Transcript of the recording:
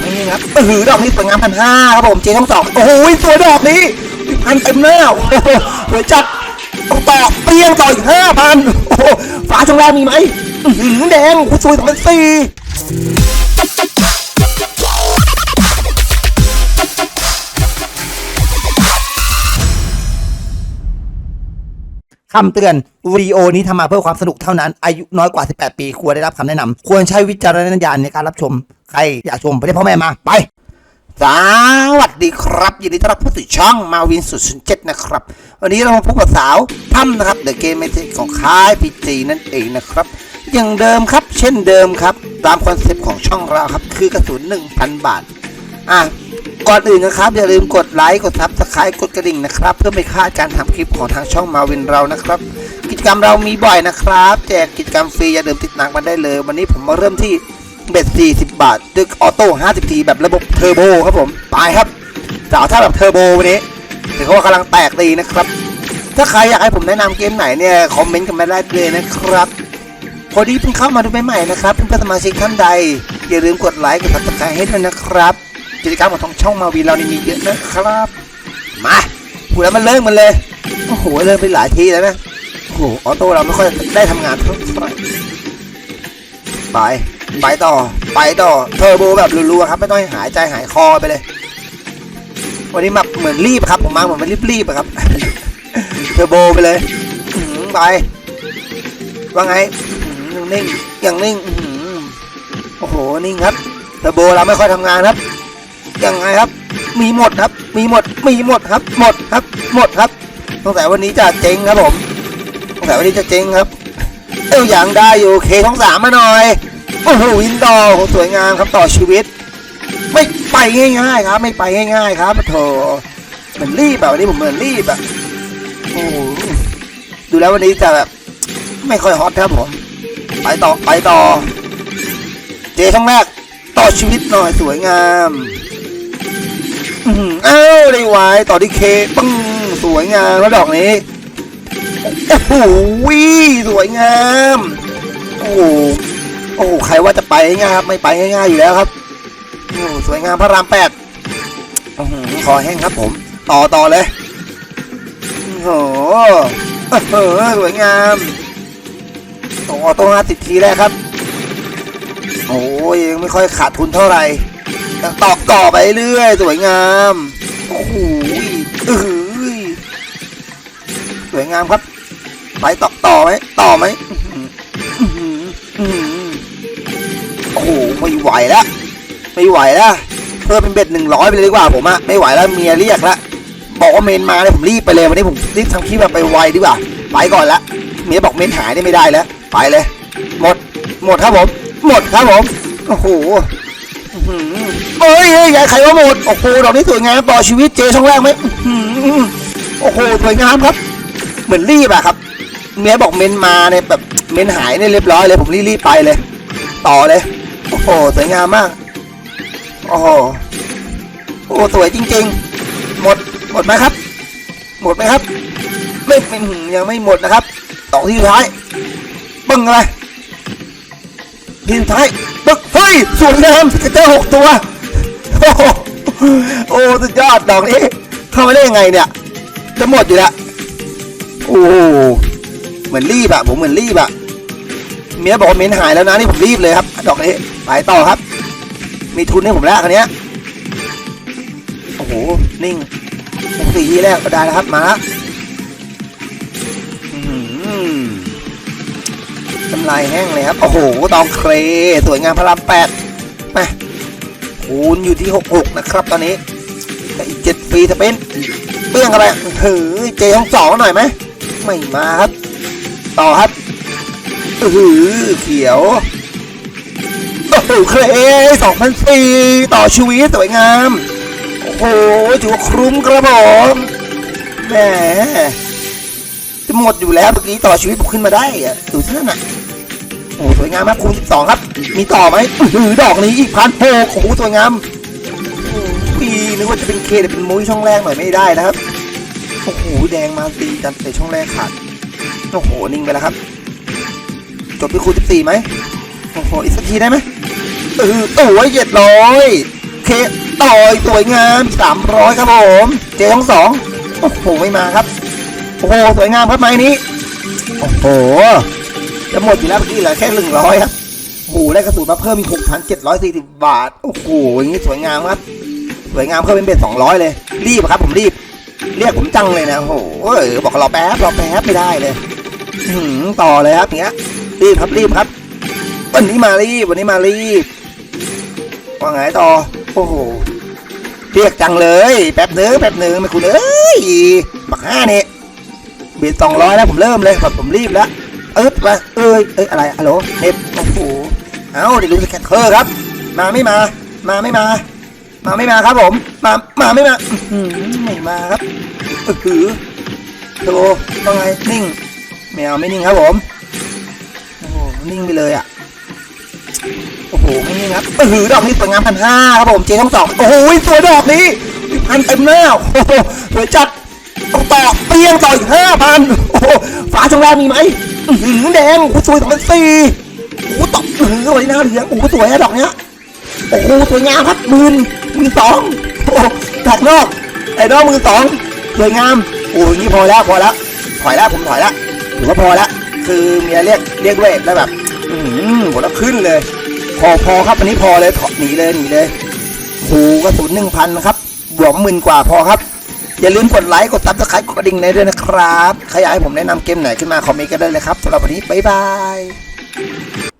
ไม่นี่ครับเออดอกนี้สวยงามพันห้าครับผมเจทั้งสองโอ้โหสวยดอกนี้พันเต็มหน้าโอ้โหสวยจัดต้องต่อเปรี้ยงต่ออีกห้าพันโอ้โหฝาช่องแรกมีไหมอื้อหือแดงคุณสวยสองพันสี่ คำเตือนวิดีโอนี้ทำมาเพื่อความสนุกเท่านั้น อายุน้อยกว่า 18 ปี ควรได้รับคำแนะนำ ควรใช้วิจารณญาณในการรับชม ใครอยากชมไปได้พ่อแม่มา ไป สวัสดีครับ ยินดีต้อนรับเข้าสู่ช่องมาวินสุดสุดเจ็ดนะครับ วันนี้เรามาพบกับสาวพัมนะครับเดอะเกมเมทของค่ายพีจีนั่นเองนะครับ อย่างเดิมครับ เช่นเดิมครับ ตามคอนเซปต์ของช่องเราครับ คือกระสุน1,000 บาท อะ ก่อนอื่นนะครับ อย่าลืมกดไลค์กดซับสไครต์กดกระดิ่งนะครับ เพื่อไม่พลาดการทำคลิปของทางช่องมาวินเรานะครับ กิจกรรมเรามีบ่อยนะครับ แจกกิจกรรมฟรีอย่าลืมติดตามกันได้เลย วันนี้ผมมาเริ่มที่เบ็ด40 บาทด้วยออโต้50ทีแบบระบบเทอร์โบครับผมไปครับสาวถ้าแบบเทอร์โบวันนี้ถือว่ากำลังแตกดีนะครับ ถ้าใครอยากให้ผมแนะนำเกมไหนเนี่ยคอมเมนต์กันมาได้เลยนะครับพอดีเพิ่งเข้ามาดูใหม่ๆนะครับเพื่อนสมาชิกท่านใด อย่าลืมกดไลค์กดติดตามให้ด้วยนะครับ กิจกรรมของทางช่องมาวีเรานี่มีเยอะนะครับ มาพูดแล้วมันเริ่มมันเลยโอ้โหเริ่มไปหลายทีแล้วนะโอ้โหออโต้เราไม่ค่อยได้ทำงานเท่าไหร่ไปไปต่อไปต่อเทอร์โบแบบรัวๆครับไม่ต้องหายใจหายคอไปเลย วันนี้มาเหมือนรีบครับผมมาเหมือนมันรีบๆครับเทอร์โบไปเลยไปว่าไงอื้อหือนิ่งย่างนิ่งโอ้โหนิ่งครับเทอร์โบเราไม่ค่อยทำงานครับ ยังไงครับ มีหมดครับ มีหมด มีหมดครับ หมดครับ หมดครับสงสัยวันนี้จะเจ๊งครับผมสงสัยวันนี้จะเจ๊งครับ เอ้าอย่างได้อยู่เคท้องสามมาหน่อย โอ้โหวินดอสวยงามครับต่อชีวิต ไม่ไปง่ายๆครับ ไม่ไปง่ายๆครับโถเหมือนรีบแบบวันนี้ผมเหมือนรีบอะโอ้ดูแล้ววันนี้จะแบบไม่ค่อยฮอตครับผม ไปต่อไปต่อ เจช่องแรกต่อชีวิตหน่อยสวยงาม ได้ไว้ต่อที่เคปึ้งสวยงามแล้วดอกนี้โอ้โหสวยงามโอ้โหโอ้โหใครว่าจะไปง่ายครับไม่ไปง่ายๆอยู่แล้วครับโอ้สวยงามพระรามแปดอื้อหือคอแห้งครับผม ต่อต่อเลยโอ้โหเออสวยงามตรงออโต้ห้าสิบทีแรกครับ โอ้ยยังไม่ค่อยขาดทุนเท่าไหร่ต่อก่อไปเรื่อยสวยงาม โอ้โหเอ้ยสวยงามครับ ไปต่อต่อไหมต่อไหมโอ้โหไม่ไหวแล้วไม่ไหวแล้วเพิ่มเป็นเบ็ดหนึ่งร้อยไปเลยดีกว่าผมอะไม่ไหวแล้วเมียเรียกล้วบอกว่าเมนมาเลยผมรีบไปเลยวันนี้ผมรีบทำคลิปแบบไปไวดีกว่าไปก่อนละเมียบอกเมนหายได้ไม่ได้แล้ว ไปเลย หมด หมดครับผม หมดครับผม โอ้โห อื้อหือเอ้ยเอ้ยใครว่าหมด โอ้โห ดอกนี้สวยงามต่อชีวิตเจช่องแรกไหมโอ้โห สวยงามครับ เหมือนรีบอะครับ เมียบอกเมนมาเนี่ยแบบเมนหายเนี่ยเรียบร้อยเลย ผมรีบๆไปเลย ต่อเลย โอ้โห สวยงามมาก โอ้โห โอ้สวยจริง ๆ หมด หมดไหมครับ หมดไหมครับ ไม่ยังไม่หมดนะครับ ต่อที่สุดท้ายปึ้งอะไรที่สุดท้าย ปึ้งเฮ้ยสวยงามเกตเตอหกตัว โอ้โหโอ้สุดยอดดอกนี้เข้ามาได้ยังไงเนี่ย จะหมดอยู่แล้วโอ้โหเหมือนรีบอะผมเหมือนรีบอะเมียบอกว่าเมนหายแล้วนะนี่ผมรีบเลยครับ ดอกนี้ไปต่อครับ มีทุนให้ผมแล้วคันเนี้ยโอ้โหนิ่งสี่ทีแรกก็ได้แล้วครับมาละอื้อหือ น้ำลายแห้งเลยครับ โอ้โห ตองเครสวยงามพระรามแปดไปคูณอยู่ที่หกหกนะครับตอนนี้แต่อีกเจ็ดปีจะเป็นเปรี้ยงอะไรเฮ้ยเจทั้งสองหน่อยไหมไม่มาครับ ต่อครับอืออเขียวโอ้โหเครสองพันสี่ต่อชีวิตสวยงาม โอ้โหถือว่าคุ้มครับผมแหม จะหมดอยู่แล้วเมื่อกี้ต่อชีวิตผมขึ้นมาได้อะดูท่านอะโอ้สวยงามครับคูณสิบสองครับ มีต่อไหมถือหือดอกนี้อีกพันหกโอ้โหสวยงามอ้โหปีนึกว่าจะเป็นเคแต่เป็นมุ้ยช่องแรกหน่อยไม่ได้นะครับโอ้โหแดงมาตีกันแต่ช่องแรกขาดโอ้โหนิ่งไปแล้วครับ จบที่คูณสิบสี่ไหมโอ้โหอีกสักทีได้ไหมเออโอ้ยเจ็ดร้อยเคต่อยสวยงามสามร้อยครับผม เจทั้งสองโอ้โหไม่มาครับ โอ้โหสวยงามครับไม้นี้ โอ้โห จะหมดอยู่แล้วเมื่อกี้เหลือแค่หนึ่งร้อยครับโอ้โหได้กระสุนมาเพิ่มอีกหกพันเจ็ดร้อยสี่สิบบาท โอ้โหอย่างนี้สวยงามครับ สวยงามเพิ่มเป็นเบ็ดสองร้อยเลย รีบครับ ผมรีบ เรียกผมจังเลยนะ โอ้โหบอกรอแป๊บรอแป๊บไม่ได้เลยต่อเลยครับอย่างเงี้ย รีบครับรีบครับ วันนี้มารีบวันนี้มารีบว่าไงต่อ โอ้โหเรียกจังเลย แป๊บเนื้อแป๊บเนื้อไม่คุณเอ้ยบักห้าเนี่ยีสองร้อยแล้วผมเริ่มเลยแบบผมรีบแล้วเอิ๊ดมาเอ้ยเอ้ยอะไรฮัลโหลเน็ตโอ้โหเอ้าเดี๋ยวดูสแคทเคอร์ครับ มาไม่มา มาไม่มา มาไม่มาครับผม มามาไม่มาอื้อหือไม่มาครับเออหือโธ่ว่าไงนิ่งไม่เอาไม่นิ่งครับผมโอ้โหนิ่งไปเลยอะโอ้โหไม่นิ่งครับเออหือดอกนี้สวยงามพันห้าครับผมเจทั้งสองโอ้โหสวยดอกนี้พันเต็มหน้าโอ้โหสวยจัด ต้องต่อเปรี้ยงต่ออีกห้าพันโอ้โหฝาช่องแรกมีไหมแดงโอ้สวยสองพันสี่โอ้ตบอื้อหือไว้หน้าเหลืองโอ้สวยอะดอกเนี้ยโอ้โหสวยงามครับหมื่นหมื่นสองโอ้โหแตกนอกไอ้นอกหมื่นสองสวยงามโอ้ยนี่พอแล้วพอแล้วถอยแล้วผมถอยแล้วถือว่าพอแล้วคือเมียเรียกเรียกด้วยแล้วแบบอืมผมแล้วขึ้นเลย พอพอครับอันนี้พอเลยถอดหนีเลยหนีเลยโอ้โหกระสุนหนึ่งพันครับบวกหมื่นกว่าพอครับ อย่าลืมกดไลค์กดซับสไครต์กดกระดิ่งในด้วยนะครับ ใครอยากให้ผมแนะนำเกมไหนขึ้นมาคอมเมนต์กันได้เลยครับสำหรับวันนี้บ๊ายบาย